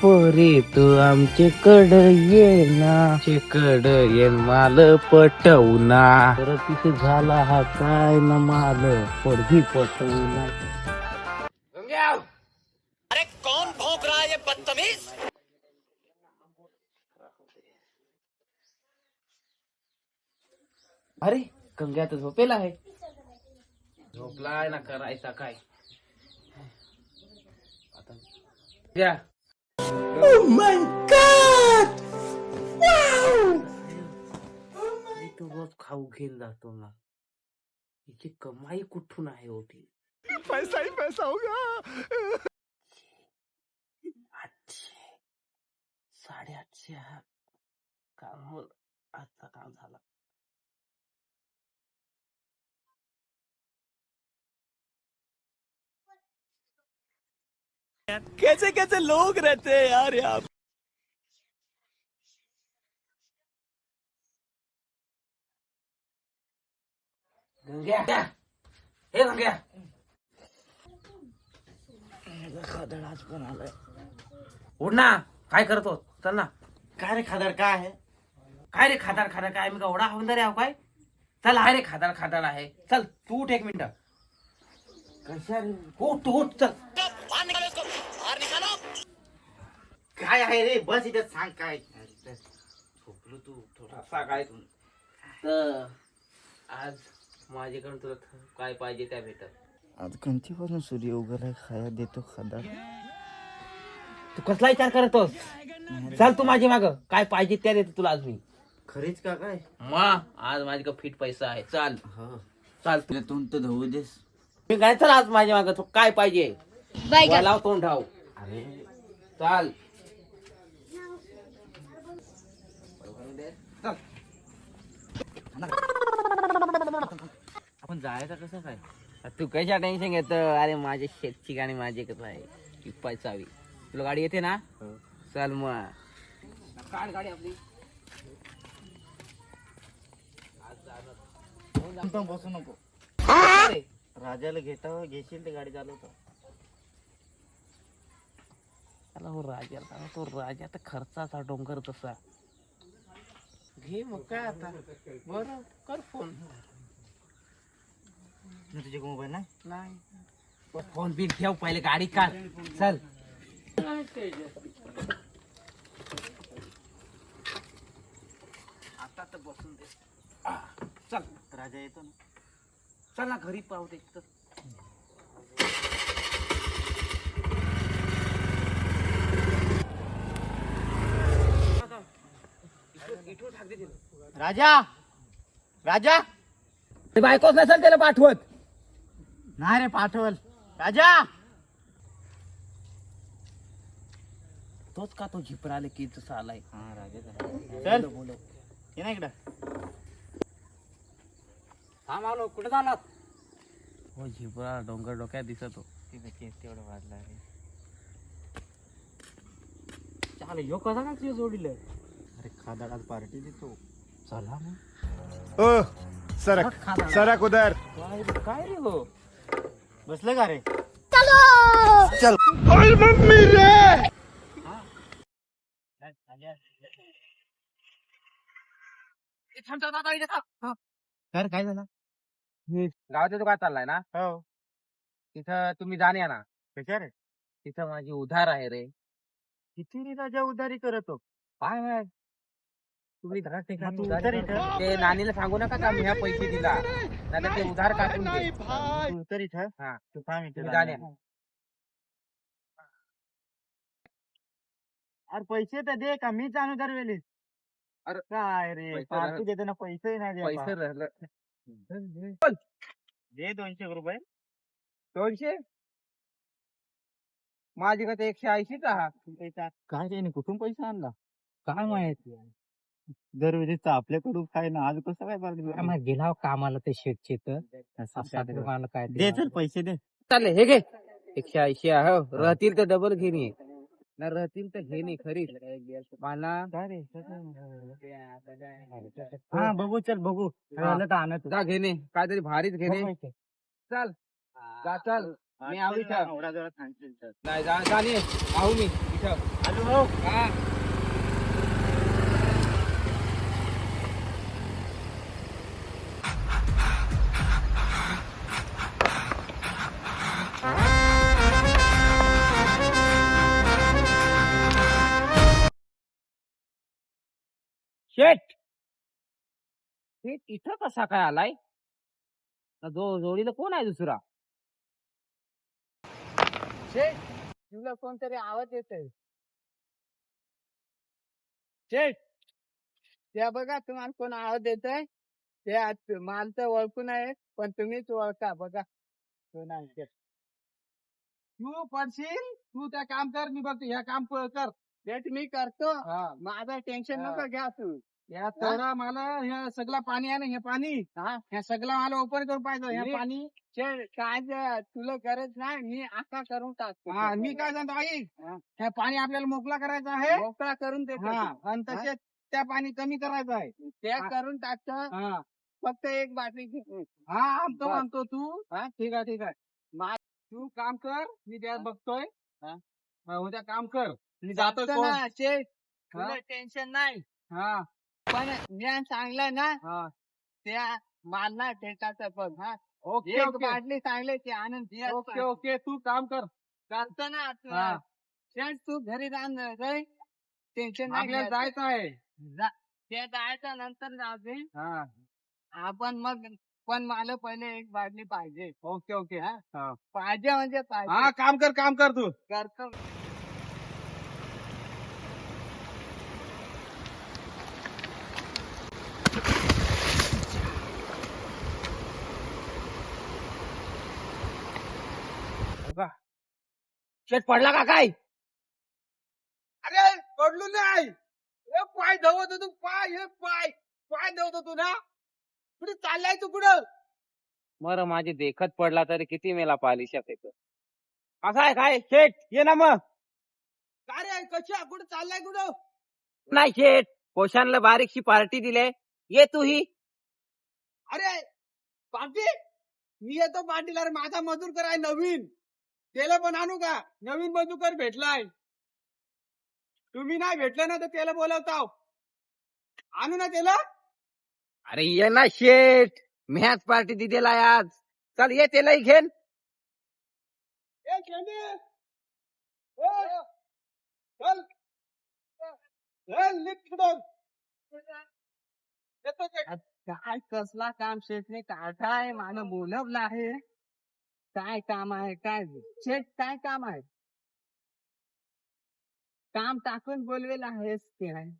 पोरी तू आमच्याकडं ये ना. कड ये माल पटवना तर तिथे झाला हा काय ना माल पोरगी पटवना अरे कौन भौंक रहा है ये बदतमीज? अरे गंग्या तर झोपेला आहे. झोपलाय ना करायचा काय? आता द्या मी तो रोज खाऊ घेऊन जातो ना. हिची कमाई कुठून आहे होती पैसा ही पैसा होगा आठशे. साडेआठशे हा काम आजचा काम झाला. कैसे कैसे लोग रहते हैं यार यहाँ हे गंग्या खादड आज पण आलाय उठ ना काय करतो चल ना। काय रे खादर काय आहे? काय रे खादाड खादाड काय? मी का ओढा हवंदार आहे काय? चल आहे रे खादाड खादाड आहे. चल तू उठ एक मिनिट. कशा रे उठ तू उठ चल बाहर निकालो इसको बाहर निकालो काय आहे रे? बस इथे सांग काय? झोपलो तू थोडासा काय? तू तर आज माझ्याकडून तुला थ- काय पाहिजे त्या भेटत आज कोणतीपासून सूर्य उगवलाय खाया देतो खादर तू कसला विचार करतोस? चल तू माझी माग. काय पाहिजे त्या देतो तुला आज मी खरीच का काय? मा आज माझ्याकडे फिट पैसा आहे. चाल. हो. चाल. तू तुला तोंड तर धवू देस. मी काय चल आज माझ्या माग? तू काय पाहिजे? लाव तोंड ठाव अरे. चाल. आपण जायचं कसं काय? तू कशा टेन्शन घेत अरे माझे शेतची गाणी माझे कसं आहे. ती पैसावी. तुला गाडी येते ना? चल मग. काढ गाडी आपली. पण बसू नको. अरे, राजाला घेता घेशील ते गाडी चालवतो. त्याला हो राजा. सांग तो राजा. तर खर्चाचा डोंगर तसा. घे मग काय आता? बरं कर फोन. तुझे मोबाईल नाही. फोन बिल ठेव पहिले गाडी काढ. चल. आता तर बसून दे. आ, चल. राजा येतो ना. चल ना घरी पाहू दे तर. राजा राजा. बायकोच नसेल त्याला पाठवत. नाही रे पाठवल. राजा. तोच का तो झिपर आले की तसा आलाय? हा राजा चल. ये ना इकडं. थांब आलो कुठे जाणार हो झिपरा डोंगर डोक्यात दिसत हो तिथे केस तेवढं वाढला रे. चाल ह्यो कसा का तुझ्या जोडील? अरे खादाड आज पार्टी देतो. चला मग. ओह सरक सरक उधर काय रे- काय रे हो? बसलं का रे? काय काय झालं? गावात तो काय चाललाय ना? हो. तिथं तुम्ही जाण्या ना. कशा रे? तिथं माझी उधार आहे रे. किती रे राजा उधारी करतो? काय माहीत? तुम्ही घरात तू ठिकाणी उधार उधार इथं? ते नानीला सांगू नका का मी ह्या पैसे दिला? नाही ते उधार काढून दे तू उतर इथं. हा. तू थांब इथे तुम्ही जाण्या. जाण्या. अरे पैसे तर दे का? मीच आणू दरवेळी. अरे, काय रे? पैसे पार्टी राहिलं. देताना पैसे नाही दे पैसे बा. राहिलं. दे दोनशे रुपये. दोनशे? माझी का एकशे ऐंशीच हा काय त्याने कुठून पैसा आणला? काय माहिती दरवेळेस आपल्याकडून काय ना आज कसं काय पार्टी गेला कामाला ते शेटचे तर दे मला काय चल पैसे दे चालेल हे घे एकशे ऐंशी आहे हो. राहतील तर डबल घेणे नाही राहतील तर घेणे खरी मला हा बघू चल बघू हा. राहिलं तर आणत जा घेणे काहीतरी भारीच घेणे हो. चल जा चल मी आहो इथं. नाही जा मी इथं आलो भाऊ. हा शेट. हे इथं कसा काय आलाय? जो जोडीला कोण आहे दुसरा? शेठ तुला कोणतरी आवाज येते शेठ त्या बघा तुम्हाला कोण आवाज देतोय? ते माल तर ओळखून आहे पण तुम्हीच ओळखा बघा. कोण आहे ते. तू पडशील? तू त्या काम कर मी बघतो ह्या काम कर. शेट मी करतो. माझं टेन्शन नको घ्या तू या तोरा मला ह्या सगळं पाणी आहे ना हे पाणी. ह्या सगळं मला ओपन करून पाहिजे हे पाणी. काय जे तुला गरज नाही मी आता करून टाकतो मी काय सांगतो आई हे? पाणी आपल्याला मोकळा करायचा आहे? मोकळा करून देतो आणि तसे त्या पाणी कमी करायचं आहे. ते करून टाकतो. फक्त एक बाटली घे. हा आणतो आणतो तू. हा? ठीक आहे ठीक आहे. मा- तू काम कर मी त्या बघतोय. हा, उद्या काम कर. जातो तुला टेन्शन नाही. हा. पण ज्ञान चांगलं ना? त्या मारणार टेटाचं पण हा? ओके एक बाटली चांगले ते आनंद ओके ओके. तू काम कर. करतो ना शेठ तू घरी राह. टेन्शन नाही जायचं आहे. ते जायचं नंतर जाऊ दे. आपण मग पण मला पहिले एक बाटली पाहिजे. Okay okay. हा? पाहिजे म्हणजे पाहिजे. हा काम कर काम कर तू. करतो शेट पडला का काय? अरे पडलो नाही. ए पाय धावत तू पाय हे पाय. पाय धावत तू ना. कुठे चाललाय तू कुठं? मर माझी देखत पडला तरी किती मेला पाली शकत असं आहे काय? शेट ये ना मग. काय रे कशा कुठे चाललाय कुठं? नाही शेट पोशानला बारीकशी पार्टी दिले. ये तू ही. अरे पार्टी? मी येतो पार्टीला रे माझा मजूर आहे नवीन. त्याला पण आणू का? नवीन मधुकर भेटलाय. तुम्ही नाही भेटले ना तर त्याला बोलवताव. आणू ना त्याला? अरे ये ना शेट मी ह्याच पार्टी दिलेला आहे आज. चल ये त्यालाही घेन काय कसला काम शेटने काय मला बोलवलं आहे. काय काम आहे काय शेट काय काम आहे? काम टाकून बोलवेल आहेस ते आहे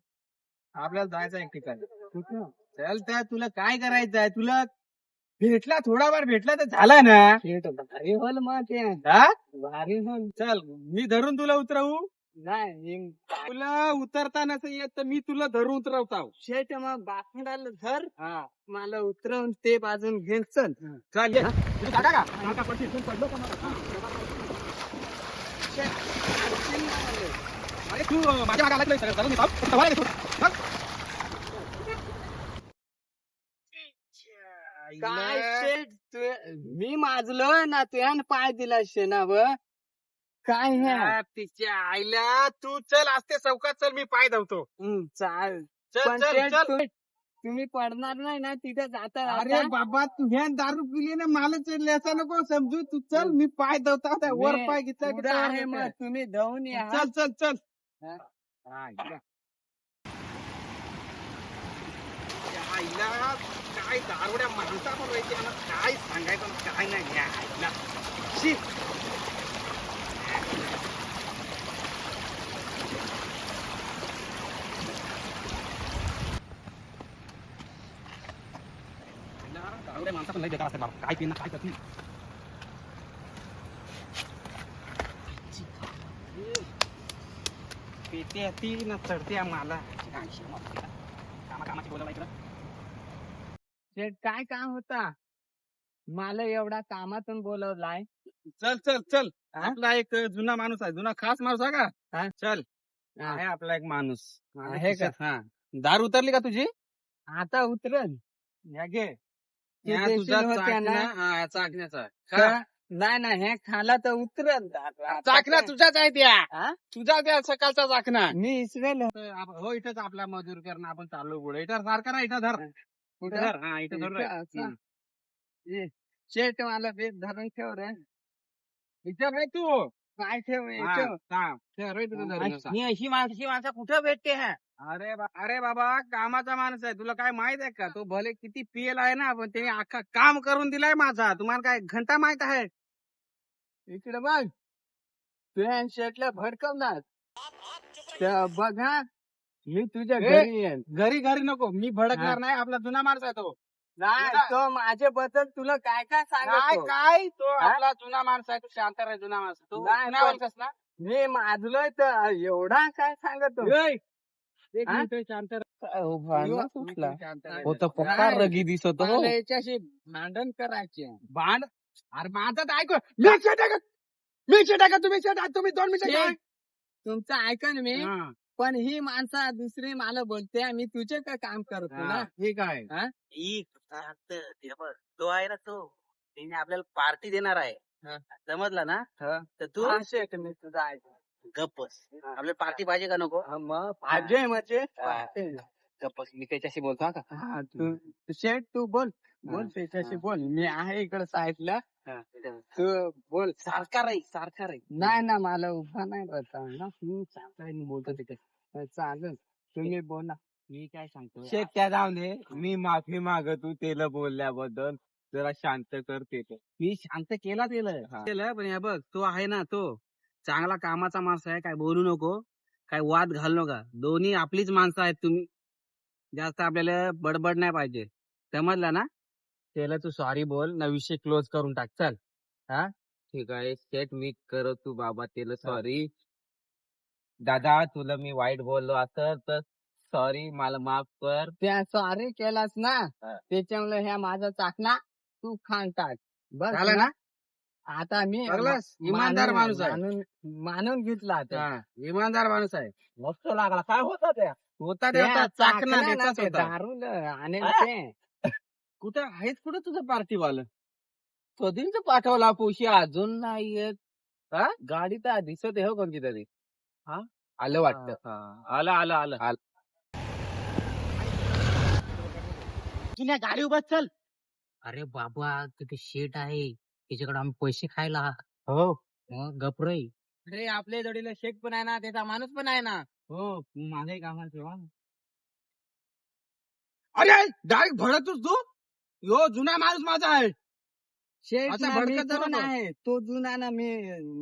आपल्याला जायचं एक ठिकाणी कुठं चल त्या तुला काय करायचं आहे? तुला भेटला थोडा वेळ भेटला तर झाला ना. भारी होल मग ते. भारी होल. चल मी धरून तुला उतरवू. नाही तुला उतरता नसेल येत तर मी तुला धरून उतरवता शेट मग बाखंडाला धर मला उतरवून ते बाजून घेऊन चल चल ये. तुझी जागा का? जागा पडशील. तू पडलो का मला? हा, शेट, अडचण नाही आली. अरे तू अं, माझ्या मागे आला की नाही? सगळं- सगळं मी पाहू. फक्त वळायला घेतो. चल. काय शेट तू- मी माजलो ना तुझ्यानं पाय दिला शेणावर काय हे तिच्या आईला तू चल असते चौकात चल मी पाय धावतो. चाल. चल चल चल. तुम्ही पडणार नाही ना तिथे जाता अरे बाबा तुझ्या दारू पिली ना मला चढल्याचा नको समजू. तू चल मी पाय धावता वर पाय घेतला आहे मग तुम्ही धावून या. चल चल चल. आईला काय दारुड्या माणसा पण राहायची आणि काय सांगायचं आणि काय नाही या आईला. शी. माणसा पण लई बेकार असतात बाबा. काय पिणं काय करत नाही पेते ती ना चढते मला कामा कामाची बोलायला इकडं. शेठ काय काम होता? मला एवढा कामातून बोलवलाय. चल चल चल. आपला एक जुना माणूस आहे. जुना खास माणूस आहे का? चल. आहे आपला एक माणूस. आहे का? हा. दार उतरली का तुझी? आता उतरल. या घे. तुझा ना? चाकण्याचा. का? नाही नाही हे खाला तर उतरल. चाकणा तुझाच आहे त्या? तुझा त्या सकाळचा चाकणा. मी इसरेल. हो इथंच आपला मजूर करणं आपण चाललो पुढे. इथं सारखा ना इथं धर. इथं धर. हा इथं धर. शेट मला बेत धरून ठेव रे. इथं रे तू. काय ठेव. ही अशी माणसाची माणसं कुठं भेटते हा? अरे बा- अरे बाबा कामाचा माणूस आहे. तुला काय माहीत आहे का? तो भले किती पिएल आहे ना पण त्याने अख्खा काम करून दिलाय माझा. तुम्हाला काय घंटा माहीत आहे? इकडे बघ. तुझ्या शेटला भडकवणार. तर बघ हा. मी तुझ्या ए, घरी येईन. घरी घरी नको. मी भडकणार हा. नाही. आपला जुना माणूस आहे तो. नाही तो माझ्या बद्दल तुला काय काय काय सांगतो काय तो हा? आपला जुना माणूस आहे तू शांत राह जुना माणूस तू नाही, माणूस ना मी माजलोय तर एवढा काय सांगतो ए, एक हा? मिनिट शांत राह. हो, भांडण सुटला. शांत राह. हो पक्का काय? रगी दिसत हो. मला याच्याशी भांडण करायचे भांड अरे माझं तर ऐकू मी शेट आहे का मी शेट आहे का तुम्ही शेट तुम्ही दोन मिनिटं तुमचं ऐकन मी हा, पण ही माणसं दुसरी मला बोलते मी तुझे का काम करतो हा, ना ठीक आहे तो आहे ना तो त्याने आपल्याला पार्टी देणार आहे. हा. समजला ना? हा. तर तू हा, मी तुझा गप्पस. आपल्याला पार्टी पाहिजे का नको? हा, मग पाहिजे म्हणजे हा. गप्पस. मी त्याच्याशी बोलतो हा का? हा, तू तू शेट तू बोल. बोल हा, त्याच्याशी हा. बोल. मी आहे इकडे साईडला. हा. तू बोल. सारखा राही सारखा राही. नाही ना मला उभा नाही राहता ना मी चांगला बोलतो तिथे चालेल. तुम्ही बोला. मी काय सांगतो शेट त्या जाऊन दे मी माफी मागतो त्याला बोलल्याबद्दल. जरा शांत कर ते मी शांत केला केलं पण हे बघ तो आहे ना तो चांगला कामाचा माणूस आहे. काय बोलू नको. काय वाद घालू नका. दोन्ही आपलीच माणसं आहेत तुम्ही. जास्त आपल्याला बडबड नाही पाहिजे. समजला ना? त्याला तू सॉरी बोल. ना विषय क्लोज करून टाक. चल. ठीक आहे. शेट मी करत तू बाबा त्याला सॉरी दादा तुला मी वाईट बोललो असं तर सॉरी मला माफ कर त्या सॉरी केलास ना हा. त्याच्यामुळे ह्या माझा चाकणा तू खान टाक बस झालं ना आता मी? इमानदार मानून- माणूस आहे. मानून मानून घेतला आता. हा, इमानदार माणूस आहे मस्त लागला काय होता त्या होता त्या चाकणा चाकणा ना त्याचाच ते होता दारू आणि हा? ते कुठं आहेच कुठं तुझं पार्टीवालं कधीच पाठवला पोशी अजून नाही येत हा? गाडी तर दिसत आहे हो कोणती तरी हा? आलं वाटतं. आलं आलं आलं. आलं. गाडी उभा चल. अरे बाबा तिथे शेट आहे. त्याच्याकडे आम्ही पैसे खायला. हो. मग गपरे अरे आपल्या जोडीला शेख पण आहे ना त्याचा माणूस पण आहे ना. हो कामाला ठेवा अरे डायरेक्ट भडतोस तू? यो जुना माणूस माझा आहे. शेठ आता ना मी भडकत जाऊ कोण नको. आहे? तो जुना ना मी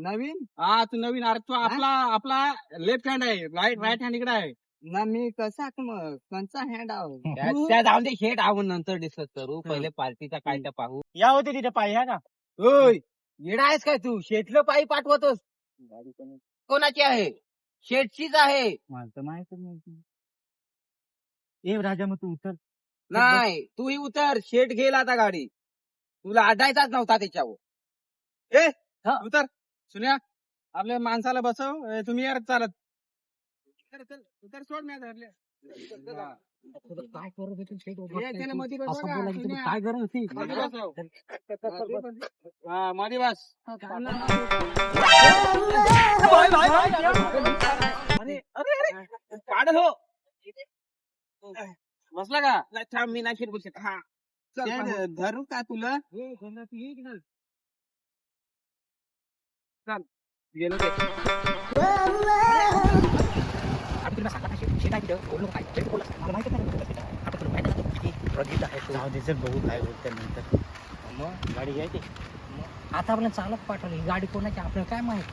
नवीन? हा तू नवीन. अरे तू आपला आपला लेफ्ट हँड आहे. राईट राईट हँड इकडे आहे. ना मी कसा मग कोणचा हँड आहो? त्या त्या जाऊन दे शेट आपण नंतर डिस्कस करू. पहिले पार्टीचा काय तर पाहू. या होते तिथे पाहिजे का ओय येडा आहेस काय तू? शेटलं पायी पाठवतोस. कोणाची आहे? शेटचीच आहे. मला तर माहीत ए राजा मग तू उतर. नाही तूही उतर. शेट घेईल आता गाडी. तुला आडायचाच नव्हता त्याच्यावर. उतर. सुन्या आपल्या माणसाला बसव. ए, तुम्ही यार चालत उतर, चल, उतर सोड मी धरले हा. काय करत होते शेट ये, त्याला मध्ये बसव असं का? बोलायला गेलं तर सुन्या. काय गरज होती? मध्ये बस. अरे अरे. अरे पाडल हो. बसला का? नाही, थांब मी नाही फिरवू शकत हा. धरू का तुला? हो, चल. गेलो बघू काय मग गाडी घ्यायची. आता आपल्याला चालत पाठवली. गाडी कोणाची आपल्याला काय माहीत?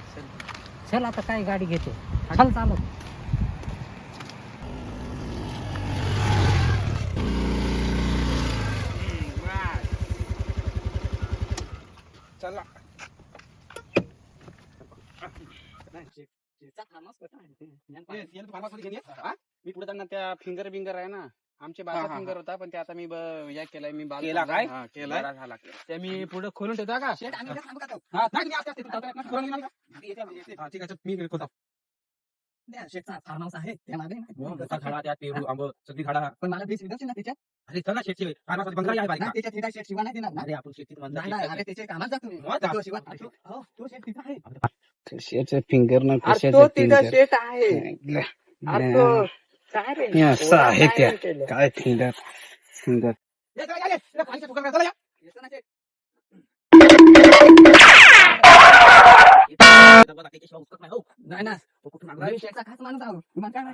चल. आता काय गाडी घेतो. चल चालत. चला मी पुढे त्यांना त्या फिंगर बिंगर आहे ना आमचे हा, फिंगर होता पण ते आता मी ब- या केलाय मी बाल केला. काय? हा, केलाय बरा झाला. ते मी पुढे खोलून ठेवता का हा, नाही, नाही? हा, ठीक आहे मी खोलतो. फार्म हाऊस आहे त्या मागे मग गचा झाडा त्या पेरू आंब सगळी झाडा पण मला वीस विधाची ना त्याच्यात अरे चल बंगला आहे बारीक नाही, त्याच्यात हिरा शेत शिवा नाही देणार अरे आपण शेतीत अरे कामात जा तुम्ही. तो शिवा अरे, हो, तो शेत तिथं आहे कशाचं फिंगर ना तिथं शेत आहे हे असं आहे त्या. काय फिंगर फिंगर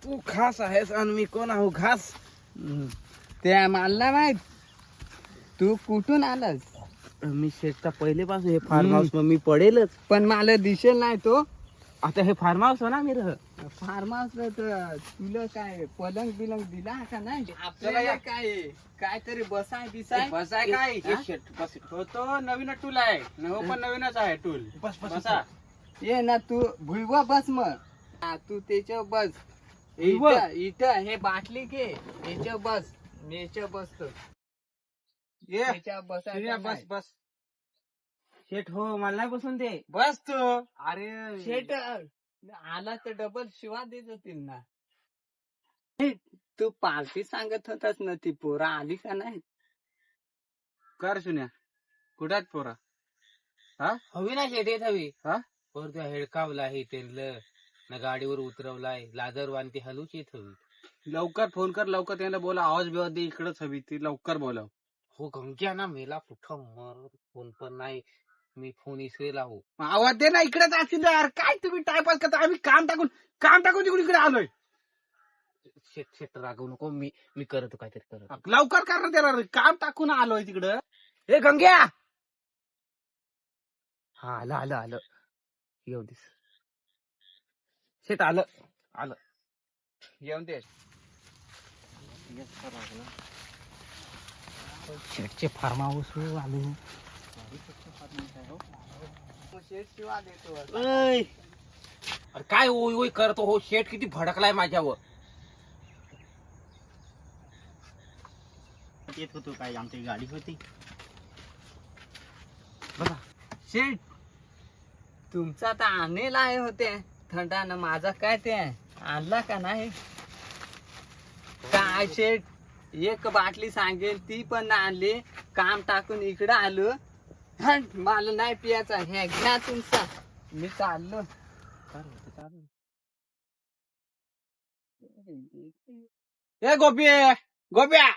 तू खास आहेस आणि मी कोण आहो घास त्या मानला माहीत तू कुठून आलास? मी शेतचा पहिलेपासून हे फार्म हाऊस मग मी पडेलच. पण मला दिसेल नाही तो. आता हे फार्म हाऊस हो ना मी फार्म हाऊस तर तुला काय पलंग बिलंग दिला का नाही? आपल्याला काय काहीतरी बसाय दिसाय बसाय? काय? हे हा? शेट बस तो तो नवीन टूल आहे. नव पण नवीनच आहे टूल. बस. बसा. ये ना तू भुईवा बस मग. हा, तू त्याच्यावर बस. भुईवा? इथं इथं हे बाटली घे. याच्यावर बस. मी याच्यावर बसतो ये. त्याच्यावर बस बस. बस. शेट हो मला नाही बसून दे. बस तू. अरे. शेट आला तर डबल शिवा देत होतील ना. हे, तू पार्टी सांगत होतास ना ती पोरा आली का नाही? कर सुन्या. कुठात पोरा? हवी ना शेट येत हवी. हा? हेडकावला आहे त्यांना. ना गाडीवर उतरवलाय. लाजर वानती हलूच येत हवी लवकर फोन कर लवकर त्यांना बोला. आवाज बिवाज दे इकडच हवी ती. लवकर बोलाव. हो गंग्या ना मेला कुठं मर. फोन पण नाही. मी फोन इसरेल आहो आवाज दे ना इकडेच असतील यार काय तुम्ही टाइमपास करता? आम्ही काम टाकून काम टाकून तिकडे इकडे आलोय. शेट शेट रागवू नको. मी मी करतो काहीतरी करतो. लवकर कर ना त्याला. काम टाकून आलोय तिकडं. हे गंग्या! हा आलं आलं आलं. येऊ दिस शेट आलं आलं. येऊन दे. शेठचे फार्म हाऊस आलो! अरे काय ओय ओय करतो हो? शेट किती भडकलाय माझ्यावर. येत होतो काय? आमची गाडी होती. शेट तुमचा तर आणेल आहे होते. थंडानं माझा काय ते? आणला का नाही? काय शेट एक बाटली सांगेल ती पण आणली. काम टाकून इकडं आलो. मला नाही पियाचा. हे घ्या तुमचा. मी चाललो. हे गोपी गोप्या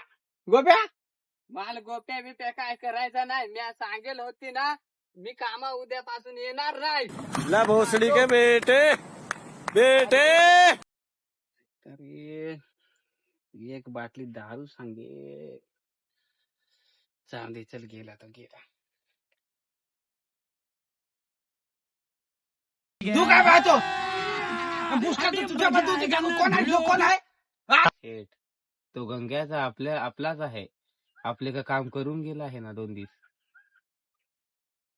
गोप्या. मला गोप्या बिप्या काय करायचं नाही. मी सांगेल होती ना मी कामा उद्यापासून येणार नाही. ला भोसडी के बेटे बेटे. एक बाटली दारू सांगे चांदी चल गेला तर गेला. तू काय पाहतो? तुझ्या कोण आहे? ह्यो कोण आहे? शेट तो गंग्याचा आपल्या आपलाच आहे. आपले का काम करून गेला आहे ना दोन दिवस?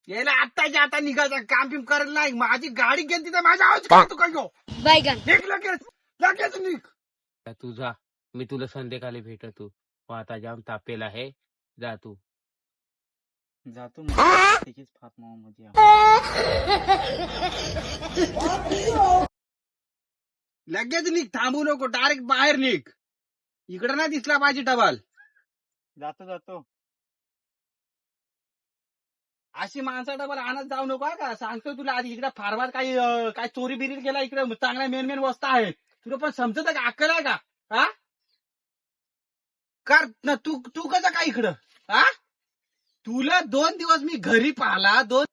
यायला आत्ताच्या आता निघायचं. काम बिम करत नाही. माझी गाडी गेली तर माझ्या आवाज करतो का ह्यो? निघ लगेच. लगेच निघ. आता तू जा. मी तुला संध्याकाळी भेटतो. हो आता जाम तापेल आहे. जा तू. जातो मध्ये. लगेच निघ. थांबू नको. डायरेक्ट बाहेर निघ. इकडे नाही दिसला पाहिजे टबाल जातो जातो. अशी माणसा डबल आणत जाऊ नको का? सांगतो तुला आधी इकडे फार्मात काही काय चोरी बिरी केला इकडे चांगल्या मेन मेन वस्ता आहेत. तुला पण समजत का? अक्कल आहे का? हा? कर न तू तू कसं काय इकडं? हा? तुला दोन दिवस मी घरी पाहिला दोन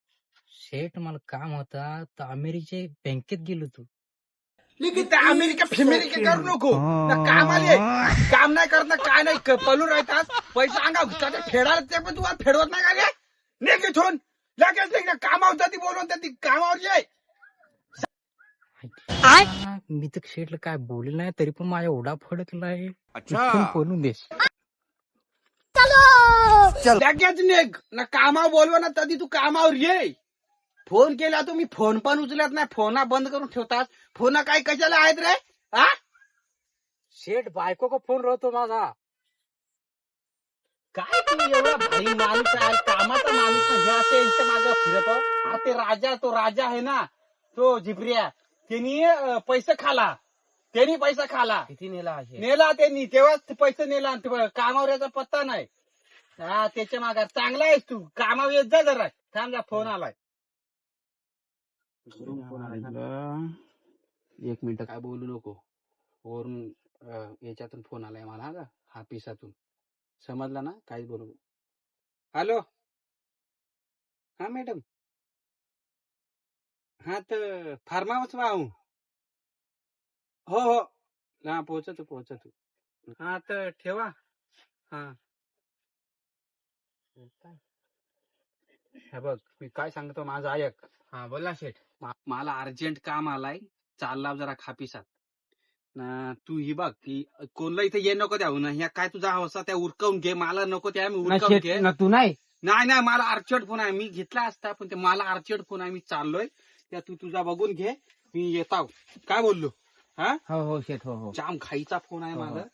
शेठ मला काम होता तर अमेरिके बँकेत गेलो तू लेकिन त्या अमेरिका फिमेरिका करू नको. ना कामाला ये. काम नाही करत काय नाही पळून राहतात. पैसा अंगा फेडायला ते पण तुम्हाला फेडवत नाही का रे? निघ इथून लगेच निघ ना कामावर जाती बोलवून जाती कामावर ये हा, मी तर शेठला काय बोलले नाही तरी पण माझ्या ओढा फडकलाय. इथून बोलून देस. लगेच निघ. ना कामावर बोलवा ना तधी तू कामावर ये. फोन केला तुम्ही फोन पण उचलत नाही फोन बंद करून ठेवतात फोन काय कशाला आहेत रे? हा शेठ बायको का फोन राहतो माझा? काय तू एवढा भारी माणूस आहे? कामाचा माणूस. हे असे यांच्या मागे फिरतो हा. ते राजा तो राजा आहे ना तो झिपऱ्या त्यांनी अं, पैसे खाला. त्यांनी पैसा खाला. किती नेला हा नेला त्यांनी. तेव्हाच पैसे नेला आणि ते कामावर याचा पत्ता नाही. हा त्याच्या मागार चांगला आहेस तू. कामावर येत जा जरा. थांब जा फोन आलाय. एक मिनिट. काय बोलू नको. वरून अं, याच्यातून फोन आलाय मला हा का हापिसातून समजला ना? काहीच बोलू हॅलो? हा मॅडम. हा तर फार्म हाऊस हो. हो हा. पोहोचतो पोहोचतो. हा तर ठेवा. हा. हे बघ मी काय सांगतो माझा ऐक. हा बोला शेठ. मला अर्जंट काम आलाय. चालला जरा खापिसात. न, तू ही बघ की कोणला इथे ये नको द्याऊ ना ह्या काय तुझा हौसा त्या उरकवून घे मला नको त्या मी ना उरकवून घे. ना तू नाही. नाही नाही मला अर्जंट फोन आहे. मी घेतला असता पण ते मला अर्जंट फोन आहे. मी चाललोय. त्या तू तुझा बघून घे. मी येताव काय बोललो? हो? हो शेठ हो हो. जाम घाईचा फोन आहे हो, हो. माझा.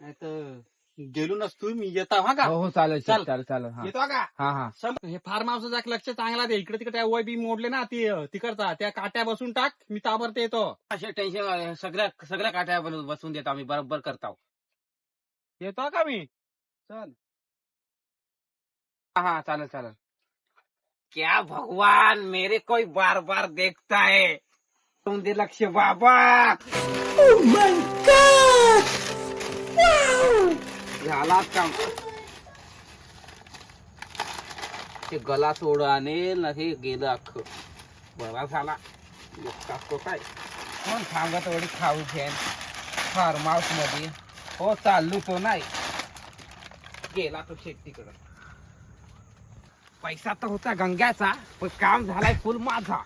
नाही तर गेलो नसतो मी येताव हा का? हो हो चालेल चाल. चालेल चालेल हा. येतो का? हा हा. सम- हे फार्म हाऊसचा एक लक्ष चांगला दे. इकडे तिकडे त्या वय बी मोडले ना ती तिकडचा त्या काट्या बसून टाक मी ताबडते येतो. असे टेन्शन सगळ्या सगळ्या काट्या बसून देतो आम्ही बरोबर करतो. येतो का मी? चल. हाँ हाँ चालेल चालेल. क्या भगवान मेरे कोई बार बार देखता है। तुम दे लक्ष्य बाबा। झाला काम ते गला तोड आणेल ना हे गेलं अख्खं बरा झाला एकटाच काय कोण सांगत एवढी खाऊ फॅन फार्म हाऊसमध्ये हो चाललो तो नाही गेला तो शेतीकडं पैसा तर होता गंग्याचा पण काम झालाय फुल माझा